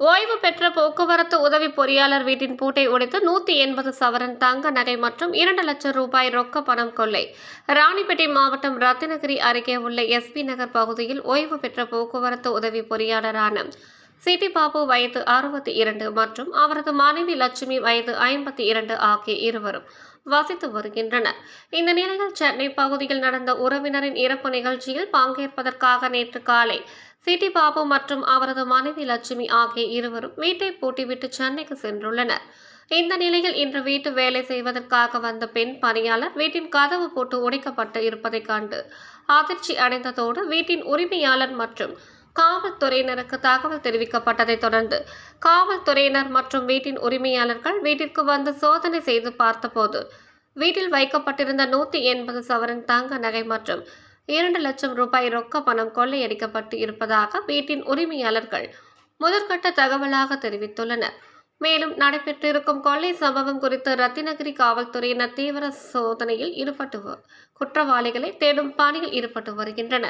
ஓய்வு பெற்ற போக்குவரத்து உதவி பொறியாளர் வீட்டின் பூட்டை உடைத்து நூத்தி எண்பது சவரன் தங்க நகை மற்றும் இரண்டு லட்சம் ரூபாய் ரொக்க பணம் கொள்ளை. ராணிப்பேட்டை மாவட்டம் ரத்தினகிரி அருகே உள்ள எஸ்பி நகர் பகுதியில் ஓய்வு பெற்ற போக்குவரத்து உதவி பொறியாளரான சிட்டி பாபு வயது அறுபத்தி இரண்டு மற்றும் அவரது மனைவி லட்சுமி வயது ஐம்பத்தி இரண்டு ஆகிய இருவரும் வசித்து வருகின்றனர். இந்த நிலையில் சென்னை பகுதியில் நடந்த உறவினரின் இறப்பு நிகழ்ச்சியில் பங்கேற்பதற்காக நேற்று காலை சிட்டி பாபு மற்றும் அவரது மனைவி லட்சுமி ஆகிய இருவரும் வீட்டை பூட்டிவிட்டு சென்னைக்கு சென்றுள்ளனர். இந்த நிலையில் இன்று வீட்டு வேலை செய்வதற்காக வந்த பெண் பணியாளர் வீட்டின் கதவு போட்டு உடைக்கப்பட்டு இருப்பதைக் கண்டு அதிர்ச்சி அடைந்ததோடு வீட்டின் உரிமையாளர் மற்றும் காவல்துறையினருக்கு தகவல் தெரிவிக்கப்பட்டதைத் தொடர்ந்து காவல்துறையினர் மற்றும் வீட்டின் உரிமையாளர்கள் வீட்டிற்கு வந்து சோதனை செய்து பார்த்தபோது வீட்டில் வைக்கப்பட்டிருந்த நூற்றி எண்பது சவரன் தங்க நகை மற்றும் இரண்டு லட்சம் ரூபாய் ரொக்க பணம் கொள்ளையடிக்கப்பட்டு இருப்பதாக வீட்டின் உரிமையாளர்கள் முதற்கட்ட தகவலாக தெரிவித்துள்ளனர். மேலும் நடைபெற்றிருக்கும் கொள்ளை சம்பவம் குறித்து ரத்தினகிரி காவல்துறையினர் தீவிர சோதனையில் ஈடுபட்டு குற்றவாளிகளை தேடும் பணியில் ஈடுபட்டு வருகின்றனர்.